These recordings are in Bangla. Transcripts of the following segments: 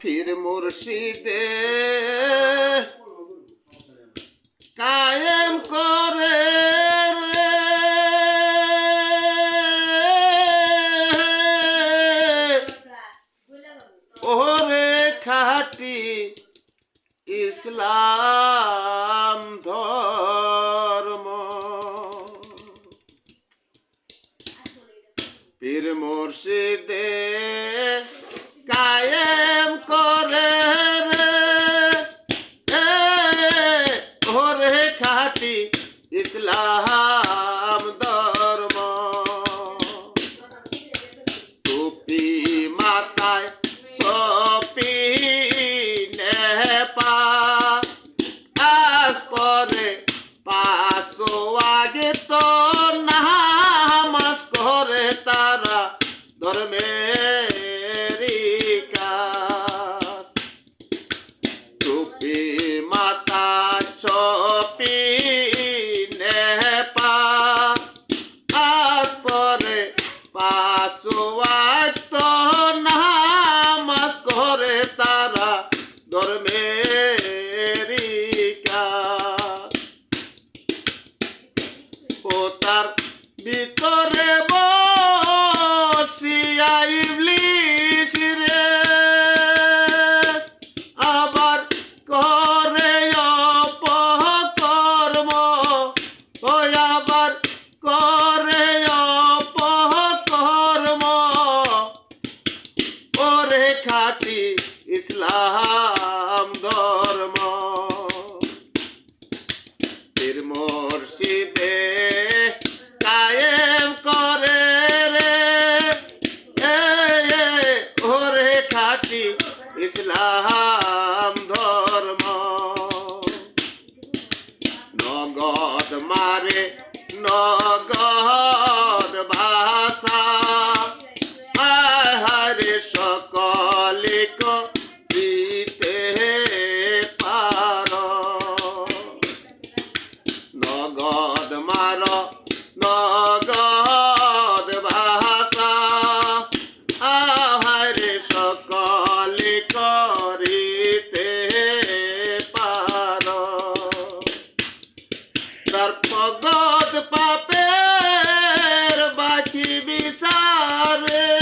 ফির মুর্শিদে কায়েম করে ধর্মের কাজ টুপি মাথা সপি নেপা আজ পরে পাঁচ ওয়াক্ত নামাজ তারা ধর্মের খাটি ইসলাম ধর্ম। পীর মুর্শিদে কায়েম করে রে। ওরে খাটি ইসলাম ধর্ম। নগদ মারে, নগদ ভাষা আহারে সকলে মার নগদ ভাষা। আহারে সকলে করিতে পার। সর্পগত পাপের বাকি বিচারে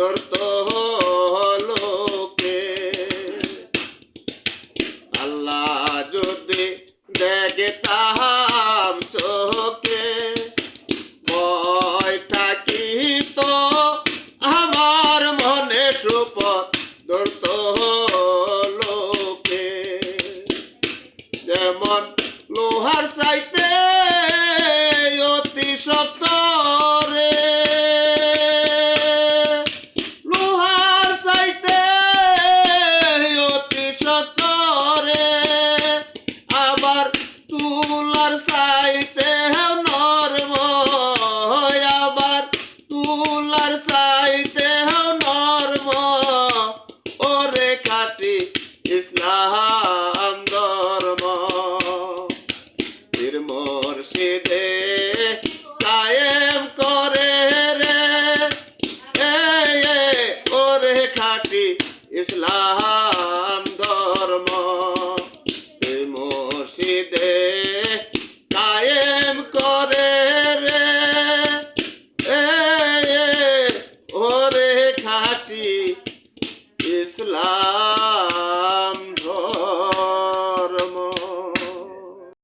ধরত লোকে আল্লাহ যদি দেখতাম চোখে, ভয় থাকি তো আমার মনে সুপথ ধরত লোকে যেমন লোহার চাইতে অতি শক্ত sarma.